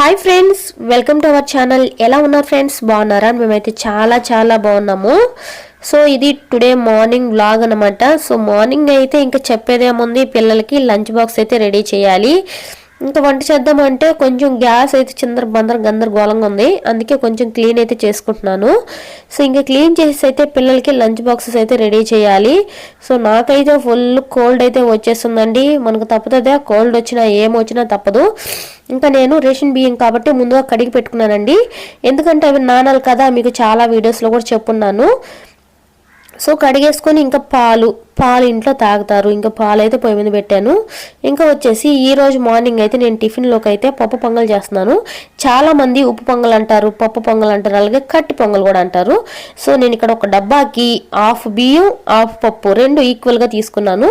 Hi friends welcome to our channel ఎలా ఉన్నారు friends బాగున్నారా? మేమైతే చాలా చాలా బాగున్నాము. సో ఇది టుడే మార్నింగ్ వ్లాగ్ అనమాట సో మార్నింగ్ అయితే ఇంకా చెప్పేదేముంది పిల్లలకి లంచ్ బాక్స్ అయితే రెడీ చేయాలి. ఇంకా వంట చేద్దామంటే కొంచెం గ్యాస్ అయితే చిందర బందర గందరగోళంగా ఉంది. అందుకే కొంచెం క్లీన్ అయితే చేసుకుంటున్నాను. సో ఇంకా క్లీన్ చేసి అయితే పిల్లలకి లంచ్ బాక్సెస్ అయితే రెడీ చేయాలి. సో నాకైతే ఫుల్ కోల్డ్ అయితే వచ్చేస్తుందండి. మనకు తప్పదా కోల్డ్ వచ్చినా ఏం వచ్చినా తప్పదు. ఇంకా నేను రేషన్ బియ్యం కాబట్టి ముందుగా కడిగి పెట్టుకున్నానండి. ఎందుకంటే అవి నానాలు కదా మీకు చాలా వీడియోస్లో కూడా చెప్పున్నాను. సో కడిగేసుకొని ఇంకా పాలు పాలు ఇంట్లో తాగుతారు. ఇంకా పాలు అయితే పొయ్యి మీద పెట్టాను. ఇంకా వచ్చేసి ఈ రోజు మార్నింగ్ అయితే నేను టిఫిన్లోకి అయితే పప్పు పొంగల్ చేస్తున్నాను. చాలా మంది ఉప్పు పొంగల్ అంటారు పప్పు పొంగల్ అంటారు అలాగే కట్టి పొంగల్ కూడా అంటారు. సో నేను ఇక్కడ ఒక డబ్బాకి హాఫ్ బియ్యం హాఫ్ పప్పు రెండు ఈక్వల్గా తీసుకున్నాను.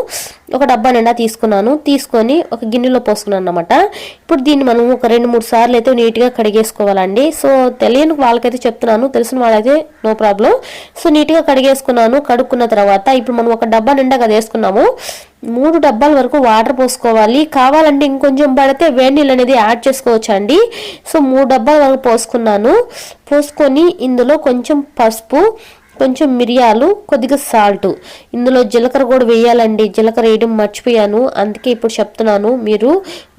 ఒక డబ్బా నిండా తీసుకున్నాను. తీసుకొని ఒక గిన్నెలో పోసుకున్నాను అనమాట ఇప్పుడు దీన్ని మనం ఒక రెండు మూడు సార్లు అయితే నీట్గా కడిగేసుకోవాలండి. సో తెలియని వాళ్ళకైతే చెప్తున్నాను. తెలిసిన వాళ్ళైతే నో ప్రాబ్లం సో నీట్గా కడిగేసుకున్నాను. కడుక్కున్న తర్వాత ఇప్పుడు మనం ఒక డబ్బా నిండా కదా వేసుకున్నాము. మూడు డబ్బాల వరకు వాటర్ పోసుకోవాలి. కావాలంటే ఇంకొంచెం పడితే వేడి నీళ్ళు అనేది యాడ్ చేసుకోవచ్చు అండి సో మూడు డబ్బాల వరకు పోసుకున్నాను. పోసుకొని ఇందులో కొంచెం పసుపు కొంచెం మిరియాలు కొద్దిగా సాల్ట్. ఇందులో జీలకర్ర కూడా వేయాలండి. జీలకర్ర వేయడం మర్చిపోయాను. అందుకే ఇప్పుడు చెప్తున్నాను మీరు.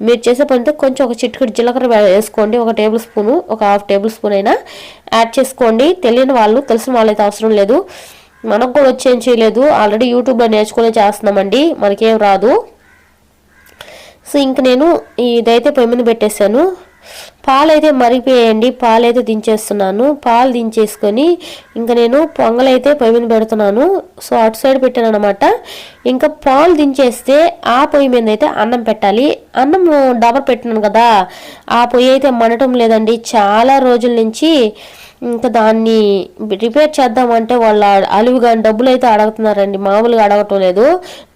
మీరు చేసే పనితో కొంచెం ఒక చిటికెడు జీలకర్ర వేసుకోండి. ఒక టేబుల్ స్పూను ఒక హాఫ్ టేబుల్ స్పూన్ అయినా యాడ్ చేసుకోండి. తెలియని వాళ్ళు తెలిసిన వాళ్ళైతే అవసరం లేదు. మనకు కూడా వచ్చేం చేయలేదు. ఆల్రెడీ యూట్యూబ్లో నేర్చుకునే చేస్తున్నామండి. మనకేం రాదు. సో ఇంక నేను ఇదైతే పొయ్యి మీద పెట్టేశాను. పాలైతే మరిగిపోయాయండి. పాలైతే దించేస్తున్నాను. పాలు దించేసుకొని ఇంకా నేను పొంగలైతే పొయ్యి మీద పెడుతున్నాను. సో అటు సైడ్ పెట్టాను అనమాట ఇంకా పాలు దించేస్తే ఆ పొయ్యి మీద అయితే అన్నం పెట్టాలి. అన్నం డబర్ పెట్టినాను కదా. ఆ పొయ్యి అయితే మండటం లేదండి. చాలా రోజుల నుంచి ఇంకా దాన్ని రిపేర్ చేద్దామంటే వాళ్ళ అలువుగా డబ్బులు అయితే అడుగుతున్నారండి. మామూలుగా అడగటం లేదు.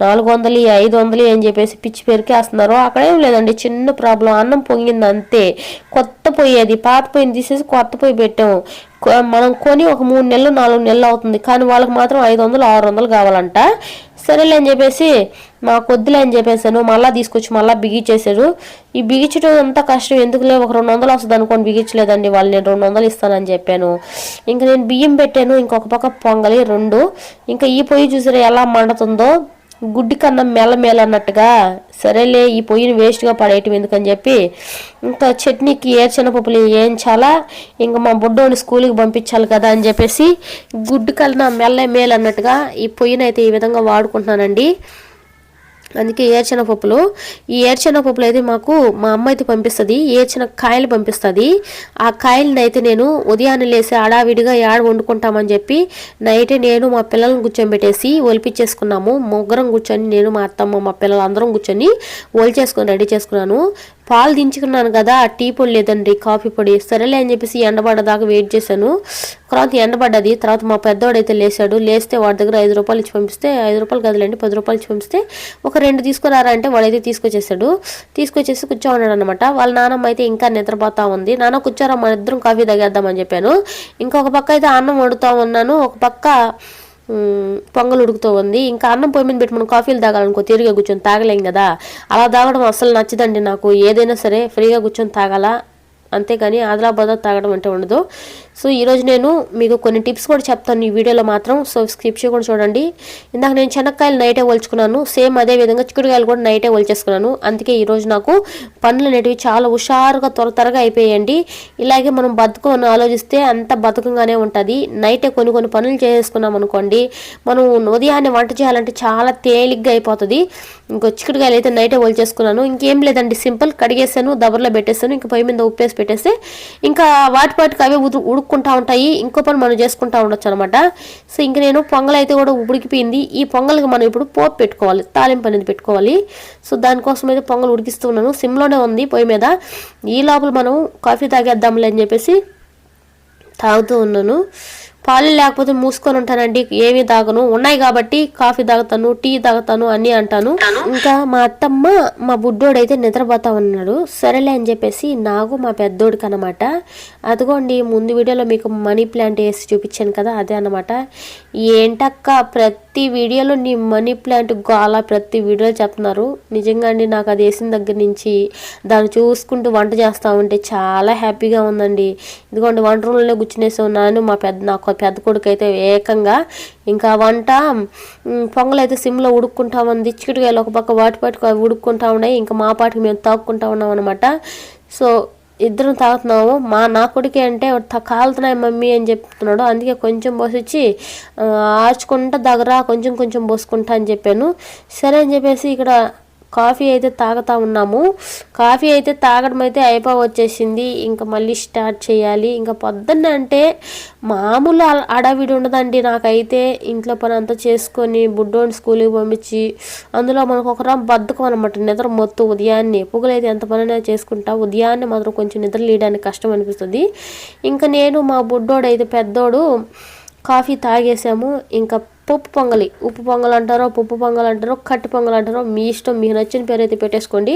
నాలుగు వందలు ఐదు వందలు అని చెప్పేసి పిచ్చి పెరికేస్తున్నారు అక్కడేం లేదండి. చిన్న ప్రాబ్లం. అన్నం పొంగింది అంతే. కొత్త పొయ్యి అది. పాత పొయ్యిని తీసేసి కొత్త పొయ్యి పెట్టాము మనం కొని ఒక మూడు నెలలు నాలుగు నెలలు అవుతుంది. కానీ వాళ్ళకి మాత్రం ఐదు వందలు ఆరు వందలు కావాలంట. సరేలే అని చెప్పేసి మాకు వద్దులే అని చెప్పేసాను. మళ్ళీ తీసుకొచ్చి మళ్ళీ బిగించేశారు. ఈ బిగించడం అంత కష్టం. ఎందుకులే? ఒక రెండు వందలు వస్తుంది అనుకోని బిగించలేదండి వాళ్ళు. నేను రెండు వందలు ఇస్తానని చెప్పాను. ఇంకా నేను బియ్యం పెట్టాను. ఇంకొక పక్క పొంగలి రెండు. ఇంకా ఈ పొయ్యి చూసారా ఎలా మండుతుందో? గుడ్డి కన్నా మెల్ల అన్నట్టుగా సరేలే ఈ పొయ్యిని వేస్ట్గా పడేయటం ఎందుకని చెప్పి ఇంకా చట్నీకి ఏర్చిన పప్పులు వేయించాలా ఇంకా మా బుడ్డోని స్కూల్కి పంపించాలి కదా అని చెప్పేసి గుడ్డు కన్నా మెల్ల మేలు అన్నట్టుగా ఈ పొయ్యిని అయితే ఈ విధంగా వాడుకుంటున్నానండి. అందుకే ఏర్చిన పప్పులు. ఈ ఏర్చిన పప్పులు అయితే మాకు మా అమ్మ అయితే పంపిస్తుంది. ఏర్చిన కాయలు పంపిస్తుంది. ఆ కాయలను అయితే నేను ఉదయాన్నే లేసి ఆడావిడిగా ఏడ వండుకుంటామని చెప్పి నైటే నేను మా పిల్లలను కూర్చోబెట్టేసి ఒలిపించేసుకున్నాము ముగ్గురం కూర్చొని నేను మా అత్తమ్మ మా పిల్లలు అందరం కూర్చొని ఒలిచేసుకొని రెడీ చేసుకున్నాను. పాలు దించుకున్నాను కదా టీ పొడి లేదండి కాఫీ పొడి. సరేలే అని చెప్పేసి ఎండబడ్డదాకా వెయిట్ చేశాను. తర్వాత ఎండబడ్డది తర్వాత మా పెద్దవాడైతే లేచాడు లేస్తే వాడి దగ్గర ఐదు రూపాయలు ఇచ్చి పంపిస్తే ఐదు రూపాయలు కదలండి పది రూపాయలు ఇచ్చి పంపిస్తే ఒక రెండు తీసుకురారా అంటే వాడైతే తీసుకొచ్చేసాడు తీసుకొచ్చేసి కూర్చోన్నాడు అనమాట వాళ్ళ నాన్నమ్మ అయితే ఇంకా నిద్రపోతా ఉంది. నాన్న కూర్చోరా మన ఇద్దరం కాఫీ తాగేద్దామని చెప్పాను. ఇంకొక పక్క అయితే అన్నం వండుతా ఉన్నాను. ఒక పక్క పొంగల్ ఉడుకుతూ ఉంది ఇంకా అన్నం పొయ్యి మీద పెట్టి మనం కాఫీలు తాగాలనుకో తీరుగా కూర్చొని తాగలేం కదా. అలా తాగడం అసలు నచ్చదండి నాకు. ఏదైనా సరే ఫ్రీగా కూర్చొని తాగాల. అంతేగాని ఆదిలాబాద్ తాగడం అంటే ఉండదు. సో ఈరోజు నేను మీకు కొన్ని టిప్స్ కూడా చెప్తాను ఈ వీడియోలో మాత్రం. సో స్క్రిప్ట్ కూడా చూడండి. ఇందాక నేను చెనక్కాయలు నైటే ఒలుచుకున్నాను. సేమ్ అదే విధంగా చిక్కుడుకాయలు కూడా నైటే ఒలిచేసుకున్నాను. అందుకే ఈరోజు నాకు పనులు అనేటివి చాలా హుషారుగా త్వర త్వరగా అయిపోయాయండి. ఇలాగే మనం బతుకం ఆలోచిస్తే అంత బతుకంగానే ఉంటుంది. నైటే కొన్ని కొన్ని పనులు చేసుకున్నాం అనుకోండి మనం ఉదయాన్నే వంట చేయాలంటే చాలా తేలిగ్గా అయిపోతుంది. ఇంకో చిక్కుడుకాయలు అయితే నైటే ఒలిచేసుకున్నాను. ఇంకేం లేదండి సింపుల్ కడిగేసాను దబర్లో పెట్టేసాను ఇంకా పొయ్యి మీద ఉప్పేసి పెట్టేస్తే ఇంకా వాటి పాటికి అవే ఉడుక్కుంటా ఉంటాయి ఇంకో పని మనం చేసుకుంటా ఉండొచ్చు అనమాట సో ఇంక నేను పొంగల్ అయితే కూడా ఉడికిపోయింది. ఈ పొంగల్కి మనం ఇప్పుడు పోపు పెట్టుకోవాలి తాలింపు అనేది పెట్టుకోవాలి. సో దానికోసం అయితే పొంగల్ ఉడికిస్తున్నాను సిమ్లోనే ఉంది పొయ్యి మీద. ఈ లోపల మనం కాఫీ తాగేద్దాంలే అని చెప్పేసి తాగుతూ ఉన్నాను. పాలు లేకపోతే మూసుకొని ఉంటానండి ఏమి తాగను. ఉన్నాయి కాబట్టి కాఫీ తాగుతాను టీ తాగుతాను అన్ని అంటాను. ఇంకా మా అత్తమ్మ మా బుడ్డోడైతే నిద్రపోతా ఉన్నాడు. సరేలే అని చెప్పేసి నాకు మా పెద్దోడికి అనమాట అదిగోండి ముందు వీడియోలో మీకు మనీ ప్లాంట్ వేసి చూపించాను కదా అదే అనమాట ఏంటక్క ప్రతి ప్రతి వీడియోలో నీ మనీ ప్లాంట్ గోల ప్రతి వీడియోలో చెప్తున్నారు. నిజంగా అండి నాకు అది వేసిన దగ్గర నుంచి దాన్ని చూసుకుంటూ వంట చేస్తూ ఉంటే చాలా హ్యాపీగా ఉందండి. ఇదిగోండి వంట రూమ్లో కూర్చునేసి ఉన్నాను మా పెద్ద నాకు పెద్ద కొడుకు అయితే ఏకంగా ఇంకా వంట పొంగలైతే అయితే సిమ్లో ఉడుక్కుంటా ఉంది. చిక్కుడుకాయలు ఒక పక్క వాటి పాటికి అవి ఉడుక్కుంటా ఉన్నాయి. ఇంకా మా పాటికి మేము తాక్కుంటా ఉన్నాం అనమాట సో ఇద్దరం తాగుతున్నాము. మా నా కొడుకే అంటే "త- కాలుతున్నాయి మమ్మీ అని చెప్తున్నాడు. అందుకే కొంచెం పోసిచ్చి ఆర్చుకుంటా దగ్గర కొంచెం కొంచెం పోసుకుంటా అని చెప్పాను. సరే అని చెప్పేసి ఇక్కడ కాఫీ అయితే తాగుతా ఉన్నాము. కాఫీ అయితే తాగడం అయితే అయిపో వచ్చేసింది ఇంకా మళ్ళీ స్టార్ట్ చేయాలి. ఇంకా పొద్దున్న అంటే మామూలు అడవిడి ఉండదండి నాకైతే. ఇంట్లో పని అంతా చేసుకొని బుడ్డోని స్కూల్కి పంపించి అందులో మనకు ఒక బద్ధకం అనమాట నిద్ర మొత్తం ఉదయాన్నే. పొగలైతే ఎంత పనైనా చేసుకుంటా ఉదయాన్నే మాత్రం కొంచెం నిద్ర లేయడానికి కష్టం అనిపిస్తుంది. ఇంకా నేను మా బుడ్డోడు అయితే పెద్దోడు కాఫీ తాగేసాము. ఇంకా పప్పు పొంగలి. ఉప్పు పొంగల్ అంటారో పప్పు పొంగల్ అంటారో కట్టి పొంగల్ అంటారో మీ ఇష్టం మీకు నచ్చిన పేరు అయితే పెట్టేసుకోండి.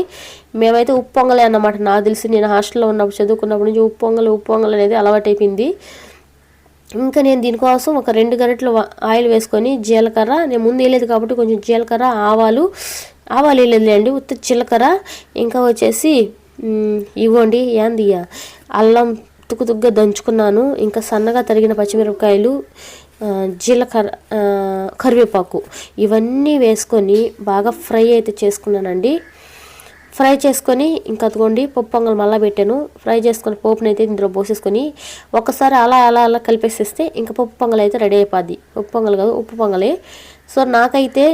మేమైతే ఉప్పు పొంగలే అన్నమాట. నాకు తెలిసి నేను హాస్టల్లో ఉన్నప్పుడు చదువుకున్నప్పటి నుంచి ఉప్పు పొంగల్ ఉప్పు పొంగల్ అనేది అలవాటైపోయింది. ఇంకా నేను దీనికోసం ఒక రెండు గంటలు ఆయిల్ వేసుకొని జీలకర్ర. నేను ముందు వేయలేదు కాబట్టి కొంచెం జీలకర్ర ఆవాలు ఆవాలు వేయలేదులేండి ఉత్త జీలకర్ర ఇంకా వచ్చేసి ఇవ్వండి ఏందియ్య అల్లం తుక్కు తుగ్గా దంచుకున్నాను. ఇంకా సన్నగా తరిగిన పచ్చిమిరపకాయలు జీలకర్ర కరివేపాకు ఇవన్నీ వేసుకొని బాగా ఫ్రై అయితే చేసుకున్నానండి. ఫ్రై చేసుకొని ఇంకా అదిగోండి పప్పు పొంగల్ మళ్ళీ పెట్టాను. ఫ్రై చేసుకొని పోపుని అయితే ఇందులో పోసేసుకొని ఒకసారి అలా అలా అలా కలిపేసేస్తే ఇంకా పప్పు పొంగల్ అయితే రెడీ అయిపోద్ది. పప్పు పొంగల్ కాదు ఉప్పు పొంగలే. సో నాకైతే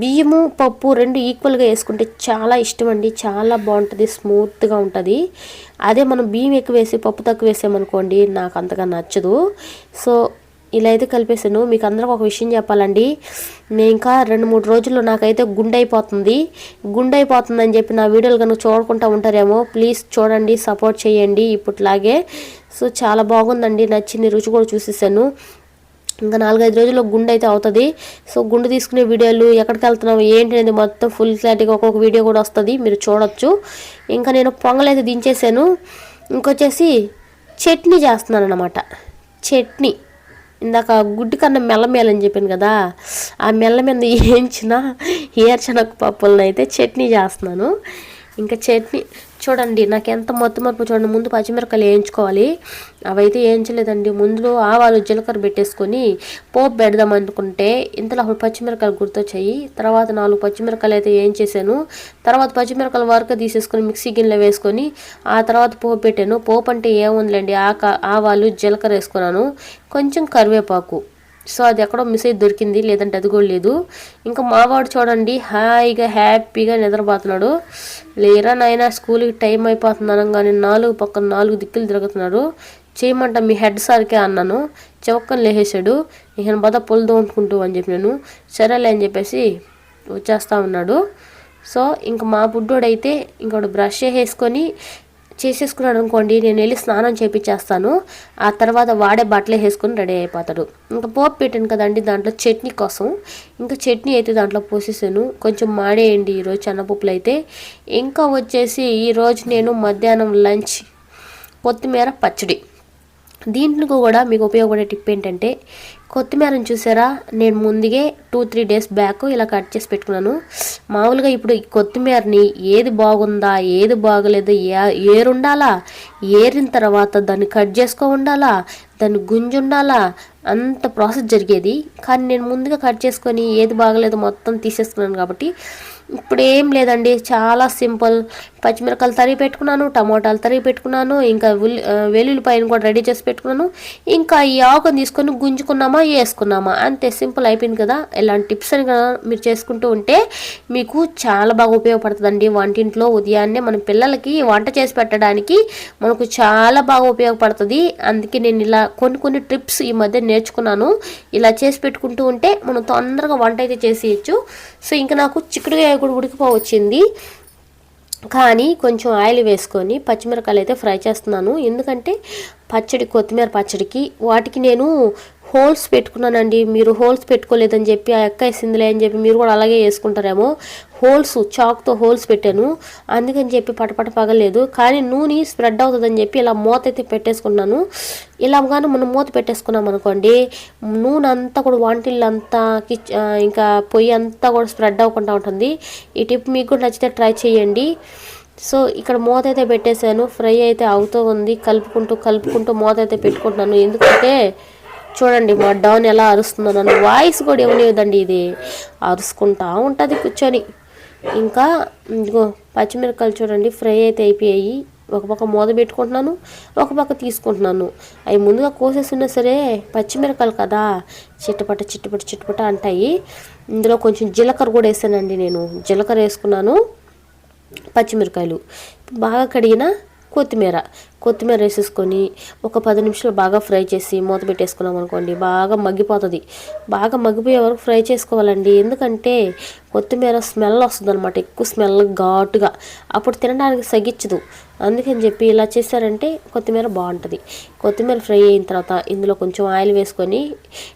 బియ్యము పప్పు రెండు ఈక్వల్గా వేసుకుంటే చాలా ఇష్టం అండి చాలా బాగుంటుంది స్మూత్గా ఉంటుంది. అదే మనం బియ్యం ఎక్కువ వేసి పప్పు తక్కువ వేసామనుకోండి నాకు అంతగా నచ్చదు. సో ఇలా అయితే కలిపేసాను మీకు అందరికి ఒక విషయం చెప్పాలండి. నేను ఇంకా రెండు మూడు రోజుల్లో నాకైతే గుండె అయిపోతుంది గుండె అయిపోతుంది అని చెప్పి నా వీడియోలు కనుక చూడకుండా ఉంటారేమో ప్లీజ్ చూడండి సపోర్ట్ చేయండి. ఇప్పట్లాగే సో చాలా బాగుందండి. నచ్చింది రుచి కూడా చూసేసాను ఇంకా నాలుగైదు రోజుల్లో గుండె అయితే అవుతుంది. సో గుండె తీసుకునే వీడియోలు ఎక్కడికి వెళ్తున్నాం ఏంటి అనేది మొత్తం ఫుల్ క్లారిటీగా ఒక్కొక్క వీడియో కూడా వస్తుంది. మీరు చూడొచ్చు. ఇంకా నేను పొంగలైతే అయితే దించేసాను ఇంకొచ్చేసి చట్నీ చేస్తున్నాను అనమాట చట్నీ. ఇందాక గుడ్డు కన్నా మెల్లమేలని చెప్పాను కదా ఆ మెల్ల మీద వేయించిన ఏర్చనక పప్పులను అయితే చట్నీ చేస్తున్నాను. ఇంకా చట్నీ చూడండి నాకు ఎంత మొత్తం మొత్తం చూడండి ముందు పచ్చిమిరపకాయలు వేయించుకోవాలి. అవైతే వేయించలేదండి. ముందులో ఆవాలు జీలకర్ర పెట్టేసుకొని పోపు పెడదాం అనుకుంటే ఇంతలో అప్పుడు పచ్చిమిరపకాయలు గుర్తొచ్చాయి. తర్వాత నాలుగు పచ్చిమిరపకాయలు అయితే వేయించేసాను. తర్వాత పచ్చిమిరపకాయలు వరకు తీసేసుకొని మిక్సీ గిన్నెలో వేసుకొని ఆ తర్వాత పోపు పెట్టాను. పోపు అంటే ఏముందిలేండి ఆక ఆవాలు జీలకర్ర వేసుకున్నాను. కొంచెం కరివేపాకు. సో అది ఎక్కడో మిస్ అయ్యి దొరికింది లేదంటే అది కూడా లేదు. ఇంకా మావాడు చూడండి హాయిగా హ్యాపీగా నిద్రపోతున్నాడు. లేరా నాయన స్కూల్కి టైం అయిపోతుంది అనగానే నాలుగు పక్కన నాలుగు దిక్కులు తిరుగుతున్నాడు. చేయమంట మీ హెడ్ సార్కే అన్నాను. చవక్కని లేసాడు ఇక బద పొలు తోముకుంటూ అని చెప్పి నేను సరేలే అని చెప్పేసి వచ్చేస్తా ఉన్నాడు. సో ఇంక మా బుడ్డోడైతే ఇంకోటి బ్రష్ చేసేసుకొని చేసేసుకున్నాడు అనుకోండి నేను వెళ్ళి స్నానం చేపించేస్తాను ఆ తర్వాత వాడే బట్టలు వేసుకుని రెడీ అయిపోతాడు. ఇంకా పోపు పెట్టాను కదండి దాంట్లో చట్నీ కోసం. ఇంకా చట్నీ అయితే దాంట్లో పోసేసాను. కొంచెం మాడేయండి ఈరోజు చెన్నపప్పులు అయితే ఇంకా వచ్చేసి ఈరోజు నేను మధ్యాహ్నం లంచ్ కొత్తిమీర పచ్చడి. దీంట్లో కూడా మీకు ఉపయోగపడే టిప్ ఏంటంటే కొత్తిమీరని చూసారా? నేను ముందుగే టూ త్రీ డేస్ బ్యాక్ ఇలా కట్ చేసి పెట్టుకున్నాను. మామూలుగా ఇప్పుడు కొత్తిమీరని ఏది బాగుందా ఏది బాగలేదు ఏ- ఏరుండాలా? ఏరిన తర్వాత దాన్ని కట్ చేసుకో ఉండాలా? దాన్ని గుంజు ఉండాలా? అంత ప్రాసెస్ జరిగేది. కానీ నేను ముందుగా కట్ చేసుకొని ఏది బాగలేదు మొత్తం తీసేసుకున్నాను కాబట్టి ఇప్పుడు ఏం లేదండి. చాలా సింపుల్. పచ్చిమిరపకాయలు తరిగి పెట్టుకున్నాను టమోటాలు తరిగి పెట్టుకున్నాను ఇంకా ఉల్లి ఆ, వెల్లుల్లిపాయను కూడా రెడీ చేసి పెట్టుకున్నాను. ఇంకా ఈ ఆకును తీసుకొని గుంజుకున్నామా వేసుకున్నామా అంతే సింపుల్ అయిపోయింది కదా. ఇలాంటి టిప్స్ అని కదా మీరు చేసుకుంటూ ఉంటే మీకు చాలా బాగా ఉపయోగపడుతుందండి. వంటింట్లో ఉదయాన్నే మన పిల్లలకి వంట చేసి పెట్టడానికి మనకు చాలా బాగా ఉపయోగపడుతుంది. అందుకే నేను ఇలా కొన్ని కొన్ని ట్రిప్స్ ఈ మధ్య నేర్చుకున్నాను. ఇలా చేసి పెట్టుకుంటూ ఉంటే మనం తొందరగా వంట అయితే చేసేయచ్చు. సో ఇంకా నాకు చిక్కుడుకాయ కూడా ఉడికిపోవచ్చింది. కానీ కొంచెం ఆయిల్ వేసుకొని పచ్చిమిరపకాయలు అయితే ఫ్రై చేస్తున్నాను. ఎందుకంటే పచ్చడి కొత్తిమీర పచ్చడికి వాటికి నేను హోల్స్ పెట్టుకున్నానండి. మీరు హోల్స్ పెట్టుకోలేదని చెప్పి ఆ ఎక్క వేసిందిలే అని చెప్పి మీరు కూడా అలాగే వేసుకుంటారేమో. హోల్స్ చాక్తో హోల్స్ పెట్టాను. అందుకని చెప్పి పటపట పగలేదు కానీ నూనె స్ప్రెడ్ అవుతుందని చెప్పి ఇలా మూత అయితే పెట్టేసుకున్నాను. ఇలా కానీ మనం మూత పెట్టేసుకున్నాం అనుకోండి నూనె అంతా కూడా వంటిల్లు అంతా కిచ్ ఇంకా పొయ్యి అంతా కూడా స్ప్రెడ్ అవ్వకుండా ఉంటుంది. ఈ టిప్ మీకు కూడా నచ్చితే ట్రై చేయండి. సో ఇక్కడ మూత అయితే పెట్టేశాను. ఫ్రై అయితే అవుతూ ఉంది. కలుపుకుంటూ కలుపుకుంటూ మూత అయితే పెట్టుకుంటున్నాను. ఎందుకంటే చూడండి మా డౌన్ ఎలా అరుస్తుందో నన్ను వాయిస్ కూడా ఇవ్వలేదండి ఇది. అరుసుకుంటా ఉంటుంది కూర్చొని. ఇంకా ఇదిగో పచ్చిమిరపకాయలు చూడండి ఫ్రై అయితే అయిపోయాయి. ఒక పక్క మూత పెట్టుకుంటున్నాను ఒక పక్క తీసుకుంటున్నాను. అవి ముందుగా కోసేసున్నా సరే పచ్చిమిరపకాయలు కదా చిట్టపట చిట్టపట చిట్టపట అంటాయి. ఇందులో కొంచెం జీలకర్ర కూడా వేసానండి నేను. జీలకర్ర వేసుకున్నాను పచ్చిమిరకాయలు బాగా కడిగిన కొత్తిమీర. కొత్తిమీర వేసేసుకొని ఒక పది నిమిషాలు బాగా ఫ్రై చేసి మూత పెట్టేసుకున్నాం అనుకోండి బాగా మగ్గిపోతుంది. బాగా మగ్గిపోయే వరకు ఫ్రై చేసుకోవాలండి. ఎందుకంటే కొత్తిమీర స్మెల్ వస్తుంది అనమాట ఎక్కువ స్మెల్ ఘాటుగా. అప్పుడు తినడానికి సగిచ్చదు. అందుకని చెప్పి ఇలా చేశారంటే కొత్తిమీర బాగుంటుంది. కొత్తిమీర ఫ్రై అయిన తర్వాత ఇందులో కొంచెం ఆయిల్ వేసుకొని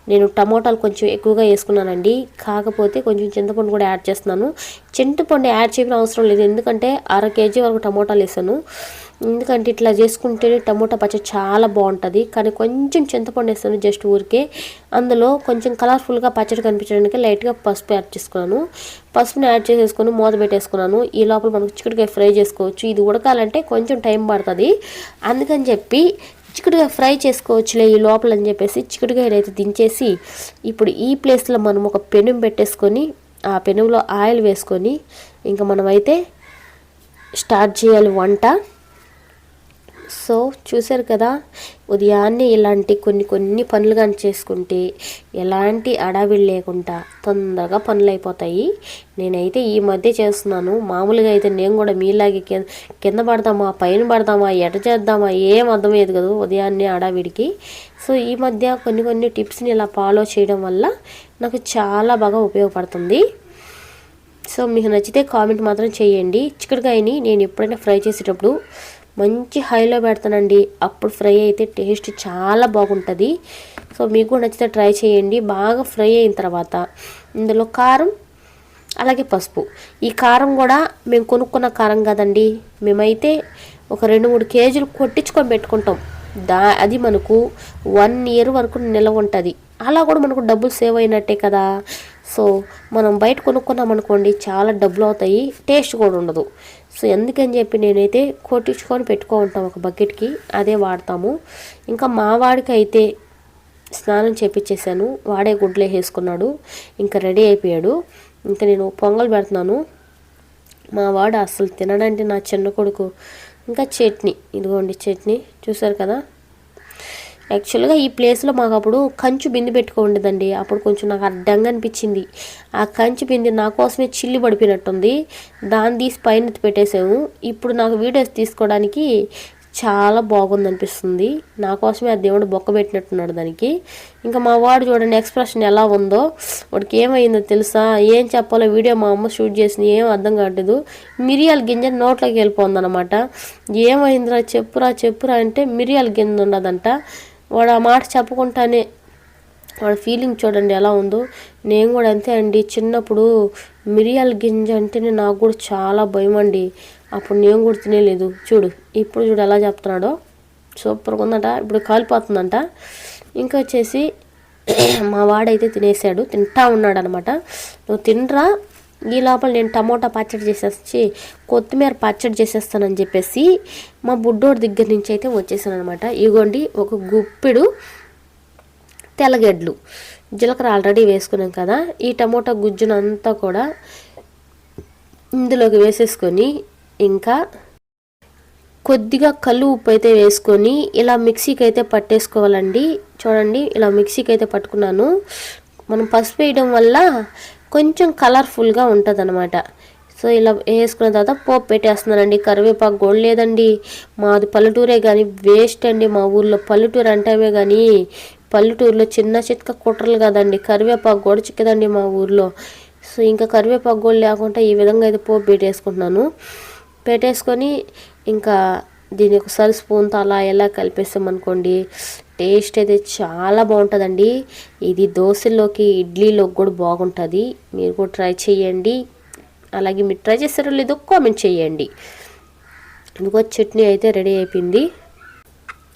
నేను టమోటాలు కొంచెం ఎక్కువగా వేసుకున్నానండి. కాకపోతే కొంచెం చింతపండు కూడా యాడ్ చేస్తున్నాను. చింతపండు యాడ్ చేయడం అవసరం లేదు. ఎందుకంటే అర కేజీ వరకు టమోటాలు వేసాను. ఎందుకంటే ఇట్లా చేసి వేసుకుంటేనే టమోటా పచ్చడి చాలా బాగుంటుంది. కానీ కొంచెం చింతపండు వేస్తాను జస్ట్ ఊరికే. అందులో కొంచెం కలర్ఫుల్గా పచ్చడి కనిపించడానికి లైట్గా పసుపు యాడ్ చేసుకున్నాను. పసుపుని యాడ్ చేసేసుకొని మూత పెట్టేసుకున్నాను. ఈ లోపల మనకు చిక్కుడుకాయ ఫ్రై చేసుకోవచ్చు. ఇది ఉడకాలంటే కొంచెం టైం పడుతుంది. అందుకని చెప్పి చిక్కుడుగా ఫ్రై చేసుకోవచ్చులే ఈ లోపల అని చెప్పేసి చిక్కుడుకాయలు అయితే దించేసి ఇప్పుడు ఈ ప్లేస్లో మనం ఒక పెనుం పెట్టేసుకొని ఆ పెనులో ఆయిల్ వేసుకొని ఇంకా మనమైతే స్టార్ట్ చేయాలి వంట. సో చూశారు కదా ఉదయాన్నే ఇలాంటి కొన్ని కొన్ని పనులు కానీ చేసుకుంటే ఎలాంటి అడావిడి లేకుండా తొందరగా పనులు అయిపోతాయి. నేనైతే ఈ మధ్య చేస్తున్నాను. మామూలుగా అయితే నేను కూడా మీలాగే కింద పడదామా పైన పడదామా ఎట చేద్దామా ఏం అర్థమయ్యేది కదా ఉదయాన్నే అడావిడికి సో ఈ మధ్య కొన్ని కొన్ని టిప్స్ని ఇలా ఫాలో చేయడం వల్ల నాకు చాలా బాగా ఉపయోగపడుతుంది. సో మీకు నచ్చితే కామెంట్ మాత్రం చేయండి. చిక్కడికాయని నేను ఎప్పుడైనా ఫ్రై చేసేటప్పుడు మంచి హైలో పెడతానండి. అప్పుడు ఫ్రై అయితే టేస్ట్ చాలా బాగుంటుంది. సో మీకు కూడా నచ్చితే ట్రై చేయండి. బాగా ఫ్రై అయిన తర్వాత ఇందులో కారం అలాగే పసుపు. ఈ కారం కూడా మేము కొనుక్కున్న కారం కాదండి. మేమైతే ఒక రెండు మూడు కేజీలు కొట్టించుకొని పెట్టుకుంటాం. దా అది మనకు వన్ ఇయర్ వరకు నిల్వ ఉంటుంది. అలా కూడా మనకు డబ్బులు సేవ్ అయినట్టే కదా. సో మనం బయట కొనుక్కున్నాం అనుకోండి చాలా డబ్బులు అవుతాయి టేస్ట్ కూడా ఉండదు. సో ఎందుకని చెప్పి నేనైతే కొట్టించుకొని పెట్టుకో ఉంటాం ఒక బకెట్కి అదే వాడతాము. ఇంకా మా వాడికి అయితే స్నానం చేపించేసాను వాడే గుడ్లే వేసుకున్నాడు ఇంకా రెడీ అయిపోయాడు. ఇంకా నేను పొంగల్ పెడుతున్నాను. మా వాడు అసలు తినడంటే నా చిన్న కొడుకు. ఇంకా చట్నీ ఇదిగోండి చట్నీ చూసారు కదా? యాక్చువల్గా ఈ ప్లేస్లో మాకు అప్పుడు కంచు బింది పెట్టుకోండిదండి అప్పుడు కొంచెం నాకు అడ్డంగా అనిపించింది. ఆ కంచు బింది నా కోసమే చిల్లి పడిపోయినట్టుంది. దాన్ని తీసి పైన పెట్టేసాము ఇప్పుడు నాకు వీడియోస్ తీసుకోవడానికి చాలా బాగుంది అనిపిస్తుంది. నా కోసమే ఆ దేవుడు బొక్క పెట్టినట్టున్నాడు దానికి. ఇంకా మా వాడు చూడండి ఎక్స్ప్రెషన్ ఎలా ఉందో. వాడికి ఏమైందో తెలుసా? ఏం చెప్పాలో వీడియో మా అమ్మ షూట్ చేసింది. ఏం అర్థం కావట్లేదు. మిరియాల గింజ నోట్లోకి వెళ్ళిపోంది అనమాట ఏమైందిరా? చెప్పురా చెప్పురా అంటే మిరియాల గింజ ఉండదంట వాడు ఆ మాట చెప్పకుండానే వాడి ఫీలింగ్ చూడండి ఎలా ఉందో. నేను కూడా అంతే అండి. చిన్నప్పుడు మిరియాల గింజ అంటేనే నాకు కూడా చాలా భయం అండి. అప్పుడు నేను కూడా తినేలేదు. చూడు ఇప్పుడు చూడు ఎలా చెప్తున్నాడో. సూపర్గా ఉందంట. ఇప్పుడు కాలిపోతుందంట. ఇంకా వచ్చేసి మా వాడైతే తినేసాడు. తింటా ఉన్నాడు అనమాట నువ్వు తినరా? ఈ లోపల నేను టమోటా పచ్చడి చేసేసి కొత్తిమీర పచ్చడి చేసేస్తానని చెప్పేసి మా బుడ్డోడి దగ్గర నుంచి అయితే వచ్చేసాను అనమాట ఇగోండి ఒక గుప్పిడు తెల్లగడ్డలు. జీలకర్ర ఆల్రెడీ వేసుకున్నాం కదా ఈ టమోటా గుజ్జునంతా కూడా ఇందులోకి వేసేసుకొని ఇంకా కొద్దిగా కళ్ళు ఉప్పు అయితే వేసుకొని ఇలా మిక్సీకి అయితే పట్టేసుకోవాలండి. చూడండి ఇలా మిక్సీకి అయితే పట్టుకున్నాను. మనం పసుపు వేయడం వల్ల కొంచెం కలర్ఫుల్గా ఉంటుంది అనమాట సో ఇలా వేసుకున్న తర్వాత పోపు పెట్టేస్తున్నానండి. కరివేపాకు కూడా లేదండి. మాది పల్లెటూరే కానీ వేస్ట్ అండి మా ఊర్లో. పల్లెటూరు అంటామే కానీ పల్లెటూరులో చిన్న చిత్క కుట్రలు కదండి. కరివేపాకు కూడా చిక్కదండి మా ఊర్లో. సో ఇంకా కరివేపాకు కూడా లేకుండా ఈ విధంగా అయితే పోపు పెట్టేసుకుంటున్నాను. పెట్టేసుకొని ఇంకా దీని ఒకసారి స్పూన్తో అలా ఎలా కలిపేసామనుకోండి టేస్ట్ అయితే చాలా బాగుంటుందండి. ఇది దోశల్లోకి ఇడ్లీలోకి కూడా బాగుంటుంది. మీరు కూడా ట్రై చేయండి. అలాగే మీరు ట్రై చేస్తారో లేదో కామెంట్ చేయండి. ఇంకో చట్నీ అయితే రెడీ అయిపోయింది.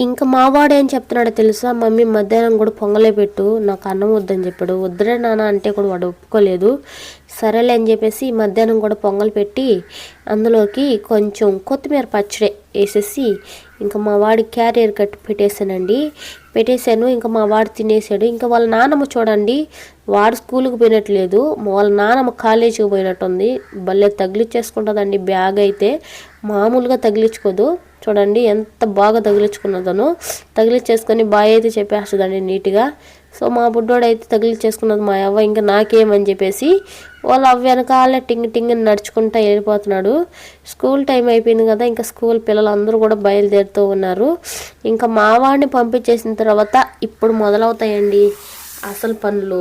ఇంకా మావాడు ఏం చెప్తున్నాడో తెలుసా? మమ్మీ మధ్యాహ్నం కూడా పొంగలే పెట్టు నాకు అన్నం వద్దని చెప్పాడు. వద్దురే నాన్న అంటే కూడా వాడు ఒప్పుకోలేదు. సరేలే అని చెప్పేసి మధ్యాహ్నం కూడా పొంగల్ పెట్టి అందులోకి కొంచెం కొత్తిమీర పచ్చడి వేసేసి ఇంకా మా వాడి క్యారియర్ కట్టి పెట్టేశానండి. పెట్టేశాను ఇంకా మా వాడు తినేసాడు ఇంకా వాళ్ళ నానమ్మ చూడండి వాడు స్కూల్కి పోయినట్లేదు. వాళ్ళ నానమ్మ కాలేజీకి పోయినట్టుంది. భలే తగిలిచ్చేసుకుంటుందండి బ్యాగ్ అయితే. మామూలుగా తగిలించుకోదు. చూడండి ఎంత బాగా తగిలించుకున్నదను. తగిలించేసుకొని బాయ్ అయితే చెప్పేస్తుందండి నీట్గా. సో మా బుడ్డోడు అయితే తగిలించేసుకున్నది మా అవ్వ ఇంకా నాకేమని చెప్పేసి వాళ్ళు అవ్వ వెనకాలే టింగ్ టింగ్ నడుచుకుంటా వెళ్ళిపోతున్నాడు. స్కూల్ టైం అయిపోయింది కదా ఇంకా స్కూల్ పిల్లలు అందరూ కూడా బయలుదేరుతూ ఉన్నారు. ఇంకా మా వాడిని పంపించేసిన తర్వాత ఇప్పుడు మొదలవుతాయండి అసలు పనులు.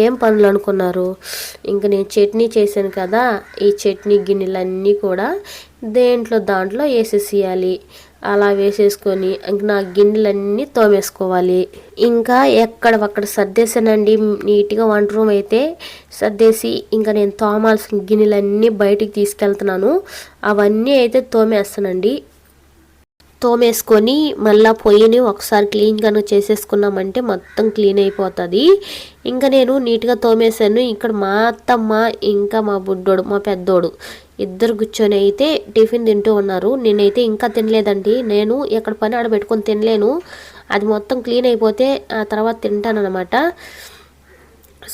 ఏం పనులు అనుకున్నారు? ఇంకా నేను చట్నీ చేశాను కదా ఈ చట్నీ గిన్నెలన్నీ కూడా దేంట్లో దాంట్లో వేసేసేయాలి. అలా వేసేసుకొని నా గిన్నెలన్నీ తోమేసుకోవాలి. ఇంకా ఎక్కడ అక్కడ సర్దేశానండి. నీట్గా వంట రూమ్ అయితే సర్దేసి ఇంకా నేను తోమాల్సిన గిన్నెలన్నీ బయటికి తీసుకెళ్తున్నాను. అవన్నీ అయితే తోమేస్తానండి. తోమేసుకొని మళ్ళీ పొయ్యిని ఒకసారి క్లీన్గా చేసేసుకున్నామంటే మొత్తం క్లీన్ అయిపోతుంది. ఇంకా నేను నీట్గా తోమేశాను. ఇక్కడ మా అత్తమ్మ ఇంకా మా బుడ్డోడు మా పెద్దోడు ఇద్దరు కూర్చొని అయితే టిఫిన్ తింటూ ఉన్నారు. నేనైతే ఇంకా తినలేదండి. నేను ఎక్కడ పని ఆడ పెట్టుకొని తినలేను. అది మొత్తం క్లీన్ అయిపోతే ఆ తర్వాత తింటానమాట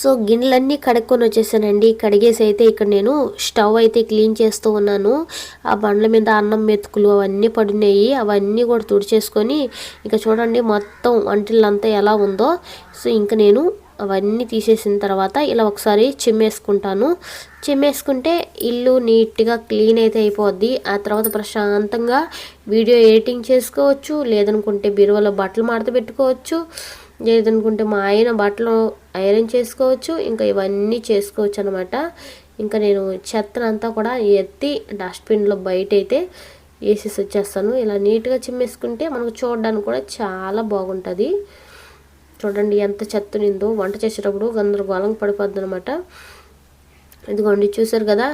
సో గిన్నెలన్నీ కడుక్కొని వచ్చేసానండి. కడిగేసి అయితే ఇక్కడ నేను స్టవ్ అయితే క్లీన్ చేస్తూ ఉన్నాను. ఆ బండ్ల మీద అన్నం మెతుకులు అవన్నీ పడినాయి. అవన్నీ కూడా తుడిచేసుకొని ఇక చూడండి మొత్తం వంటిల్లంతా ఎలా ఉందో. సో ఇంక నేను అవన్నీ తీసేసిన తర్వాత ఇలా ఒకసారి చిమ్మేసుకుంటాను. చిమ్మేసుకుంటే ఇల్లు నీట్గా క్లీన్ అయితే అయిపోద్ది. ఆ తర్వాత ప్రశాంతంగా వీడియో ఎడిటింగ్ చేసుకోవచ్చు. లేదనుకుంటే బీరువాలో బట్టలు మాడత పెట్టుకోవచ్చు. లేదనుకుంటే మా ఆయన బట్టలు ఐరన్ చేసుకోవచ్చు ఇంకా ఇవన్నీ చేసుకోవచ్చు అనమాట ఇంకా నేను చెత్తనంతా కూడా ఎత్తి డస్ట్బిన్లో బయట అయితే వేసేసి వచ్చేస్తాను. ఇలా నీట్గా చిమ్మేసుకుంటే మనకు చూడడానికి కూడా చాలా బాగుంటుంది. చూడండి ఎంత చెత్త నిందో వంట చేసేటప్పుడు గందరగోళం పడిపోద్ది అనమాట ఇదిగోండి చూసారు కదా?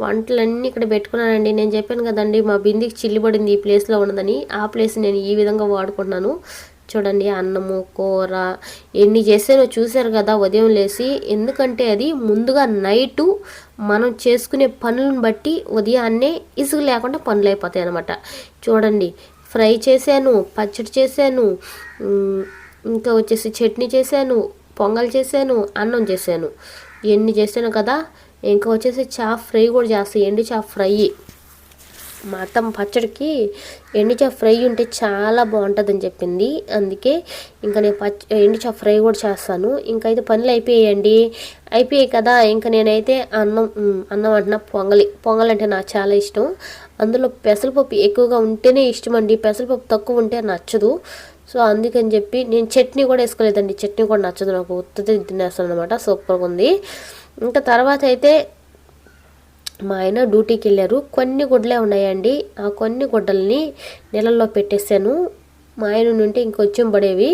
వంటలన్నీ ఇక్కడ పెట్టుకున్నానండి. నేను చెప్పాను కదండి మా బిందికి చిల్లిపడింది ఈ ప్లేస్లో ఉన్నదని ఆ ప్లేస్ నేను ఈ విధంగా వాడుకుంటున్నాను. చూడండి అన్నము కూర ఎన్ని చేసానో చూశారు కదా ఉదయం లేసి. ఎందుకంటే అది ముందుగా నైటు మనం చేసుకునే పనులను బట్టి ఉదయాన్నే ఇసుగు లేకుండా పనులు అయిపోతాయి అనమాట చూడండి ఫ్రై చేశాను పచ్చడి చేశాను ఇంకా వచ్చేసి చట్నీ చేశాను పొంగల్ చేశాను అన్నం చేశాను. ఎన్ని చేశాను కదా ఇంకా వచ్చేసి చా ఫ్రై కూడా చేస్తాను ఎండి చా ఫ్రై. మా అత్తమ్మ పచ్చడికి ఎండుచా ఫ్రై ఉంటే చాలా బాగుంటుందని చెప్పింది. అందుకే ఇంకా నేను పచ్చ ఎండుచా ఫ్రై కూడా చేస్తాను. ఇంకా అయితే పనులు అయిపోయాయండి. అయిపోయాయి కదా. ఇంకా నేనైతే అన్నం అన్నం అంటున్నా పొంగలి. పొంగల్ అంటే నాకు చాలా ఇష్టం. అందులో పెసరపప్పు ఎక్కువగా ఉంటేనే ఇష్టం అండి పెసరపప్పు తక్కువ ఉంటే నచ్చదు. సో అందుకని చెప్పి నేను చట్నీ కూడా వేసుకోలేదండి. చట్నీ కూడా నచ్చదు. నాకు ఉత్తది తినేస్తాను అనమాట సూపర్గా ఉంది. ఇంకా తర్వాత అయితే మా ఆయన డ్యూటీకి వెళ్ళారు కొన్ని గుడ్లే ఉన్నాయండి. ఆ కొన్ని గుడ్డల్ని నీళ్ళల్లో పెట్టేశాను. మా ఆయన నుండి ఇంకొంచెం పడేవి.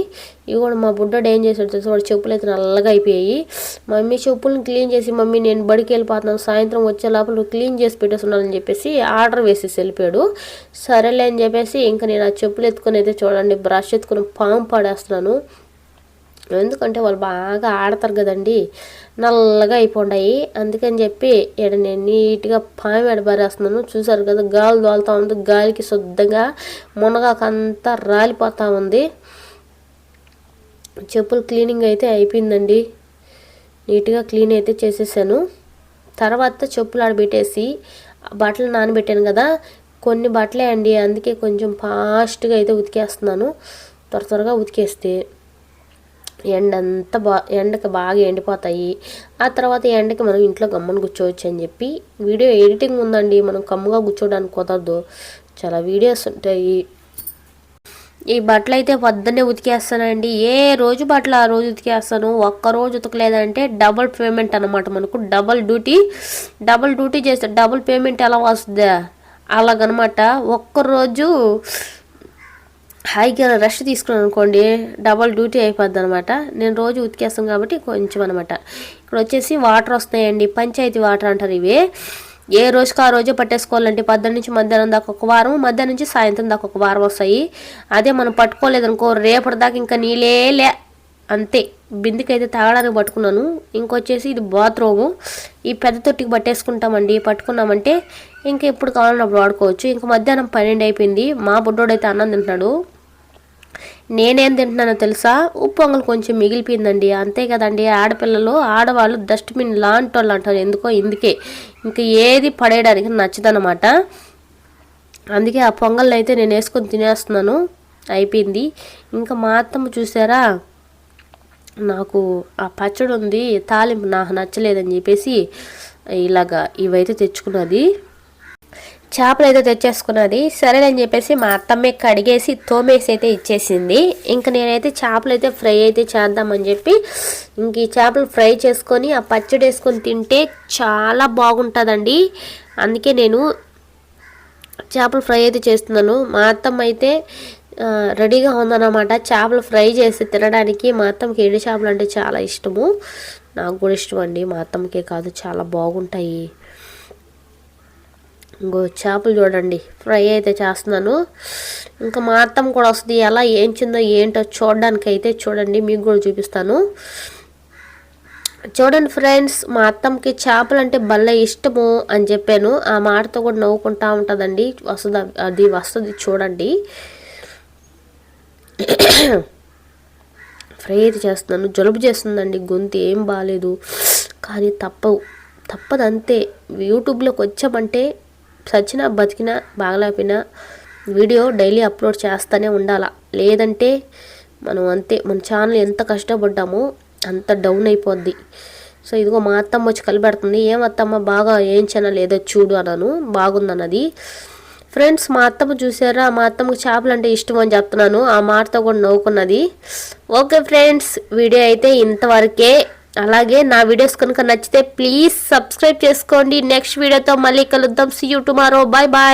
ఇవి కూడా మా బుడ్డడు ఏం చేశాడు తెలుసు? వాడు చెప్పులు అయితే నల్లగా అయిపోయాయి. మమ్మీ చెప్పులను క్లీన్ చేసి మమ్మీ నేను బడికి వెళ్ళిపోతున్నాను. సాయంత్రం వచ్చే లోపల క్లీన్ చేసి పెట్టేస్తున్నానని చెప్పేసి ఆర్డర్ వేసేసి వెళ్ళిపోయాడు. సరేలే అని చెప్పేసి ఇంకా నేను ఆ చెప్పులు ఎత్తుకొని అయితే చూడండి బ్రష్ ఎత్తుకొని పాము పాడేస్తున్నాను. ఎందుకంటే వాళ్ళు బాగా ఆడతారు కదండి. నల్లగా అయిపోండాయి. అందుకని చెప్పి ఇక్కడ నేను నీట్గా పాము ఎడబారేస్తున్నాను చూసారు కదా. గాలి దోలుతూ ఉంది. గాలికి శుద్ధంగా మునగాకంతా రాలిపోతూ ఉంది. చెప్పులు క్లీనింగ్ అయితే అయిపోయిందండి. నీట్గా క్లీన్ అయితే చేసేసాను. తర్వాత చెప్పులు ఆడబెట్టేసి బట్టలు నానబెట్టాను కదా. కొన్ని బట్టలే అండి. అందుకే కొంచెం ఫాస్ట్గా అయితే ఉతికేస్తున్నాను. త్వర త్వరగా ఉతికేస్తే. ఎండంతా బా ఎండకి బాగా ఎండిపోతాయి. ఆ తర్వాత ఎండకి మనం ఇంట్లో గమ్మను కూర్చోవచ్చు అని చెప్పి వీడియో ఎడిటింగ్ ఉందండి. మనం కమ్ముగా కూర్చోడానికి కుదరదు. చాలా వీడియోస్ ఉంటాయి. ఈ బట్టలు అయితే పొద్దున్నే ఉతికేస్తానండి. ఏ రోజు బట్టలు ఆ రోజు ఉతికేస్తాను? ఒక్క రోజు ఉతకలేదంటే డబుల్ పేమెంట్ అనమాట మనకు. డబుల్ డ్యూటీ డబుల్ డ్యూటీ చేస్తే డబుల్ పేమెంట్ ఎలా వస్తుందా? అలాగనమాట. ఒక్కరోజు హాయిగా రెస్ట్ తీసుకున్నాను అనుకోండి డబల్ డ్యూటీ అయిపోద్ది అనమాట నేను రోజు ఉతికేస్తాను కాబట్టి కొంచెం అనమాట ఇక్కడ వచ్చేసి వాటర్ వస్తాయండి పంచాయతీ వాటర్ అంటారు ఇవి. ఏ రోజుకి ఆ రోజే పట్టేసుకోవాలంటే పద్దెనిమిది నుంచి మధ్యాహ్నం దాకా ఒక వారం మధ్యాహ్నం నుంచి సాయంత్రం దాకా ఒక వారం వస్తాయి. అదే మనం పట్టుకోలేదనుకో రేపటి దాకా ఇంకా నీళ్ళే లే అంతే. బిందికైతే తాగడానికి పట్టుకున్నాను. ఇంకొచ్చేసి ఇది బాత్రూము. ఈ పెద్ద తొట్టికి పట్టేసుకుంటామండి. పట్టుకున్నామంటే ఇంకా ఎప్పుడు కావాలన్నప్పుడు వాడుకోవచ్చు. ఇంకా మధ్యాహ్నం పన్నెండు అయిపోయింది. మా బుడ్డోడైతే అన్నం తింటున్నాడు. నేనేం తింటున్నానో తెలుసా? ఉప్పు పొంగల్ కొంచెం మిగిలిపోయిందండి. అంతే కదండి. ఆడపిల్లలు ఆడవాళ్ళు డస్ట్బిన్ లాంటి వాళ్ళు అంటారు. ఎందుకో ఇందుకే. ఇంకా ఏది పడేయడానికి నచ్చదనమాట అందుకే ఆ పొంగల్ని అయితే నేను వేసుకొని తినేస్తున్నాను. అయిపోయింది. ఇంకా మా అత్తమ్మ చూసారా? నాకు ఆ పచ్చడి ఉంది తాలింపు నాకు నచ్చలేదని చెప్పేసి ఇలాగా ఇవైతే తెచ్చుకున్నది. చేపలు అయితే తెచ్చేసుకున్నది. సరేనని చెప్పేసి మా అత్తమ్మ కడిగేసి తోమేసి అయితే ఇచ్చేసింది. ఇంకా నేనైతే చేపలు అయితే ఫ్రై అయితే చేద్దామని చెప్పి ఇంక ఈ చేపలు ఫ్రై చేసుకొని ఆ పచ్చడి వేసుకొని తింటే చాలా బాగుంటుందండి. అందుకే నేను చేపలు ఫ్రై అయితే చేస్తున్నాను. మా అత్తమ్మ అయితే రెడీగా ఉందన్నమాట. చేపలు ఫ్రై చేసి తినడానికి మా అత్తమ్మకి ఎండు చేపలు అంటే చాలా ఇష్టము. నాకు కూడా ఇష్టం అండి. మా అత్తమ్మకే కాదు చాలా బాగుంటాయి. ఇంకో చేపలు చూడండి. ఫ్రై అయితే చేస్తున్నాను. ఇంకా మా అత్తమ్మ కూడా వస్తుంది. ఎలా ఏంచిందో ఏంటో చూడడానికి అయితే చూడండి. మీకు కూడా చూపిస్తాను. చూడండి ఫ్రెండ్స్ మా అత్తమ్మకి చేపలు అంటే భలే ఇష్టము అని చెప్పాను. ఆ మాటతో కూడా నవ్వుకుంటా ఉంటుందండి. వస్తుంది అది వస్తుంది చూడండి. ఫ్రై అయితే చేస్తున్నాను. జలుబు చేస్తుందండి. గొంతు ఏం బాగాలేదు కానీ తప్పవు. తప్పదు అంతే యూట్యూబ్లోకి వచ్చామంటే చచ్చినా బతికినా బాగలేకపోయినా వీడియో డైలీ అప్లోడ్ చేస్తూనే ఉండాల? లేదంటే మనం అంతే. మన ఛానల్ ఎంత కష్టపడ్డామో అంత డౌన్ అయిపోద్ది. సో ఇదిగో మా అత్తమ్మ వచ్చి కలిపెడుతుంది. ఏం అత్తమ్మ బాగా ఏం ఛానల్ ఏదో చూడు అన్నాను. బాగుందన్నది. ఫ్రెండ్స్ మా అత్తమ్మ చూసారా మా అత్తమ్మకి చేపలు అంటే ఇష్టం అని చెప్తున్నాను. ఆ మాటతో కూడా నవ్వుకున్నది. ఓకే ఫ్రెండ్స్ వీడియో అయితే ఇంతవరకే. అలాగే నా వీడియోస్ కనుక నచ్చితే ప్లీజ్ సబ్స్క్రైబ్ చేసుకోండి. నెక్స్ట్ వీడియోతో మళ్ళీ కలుద్దాం. See you tomorrow bye bye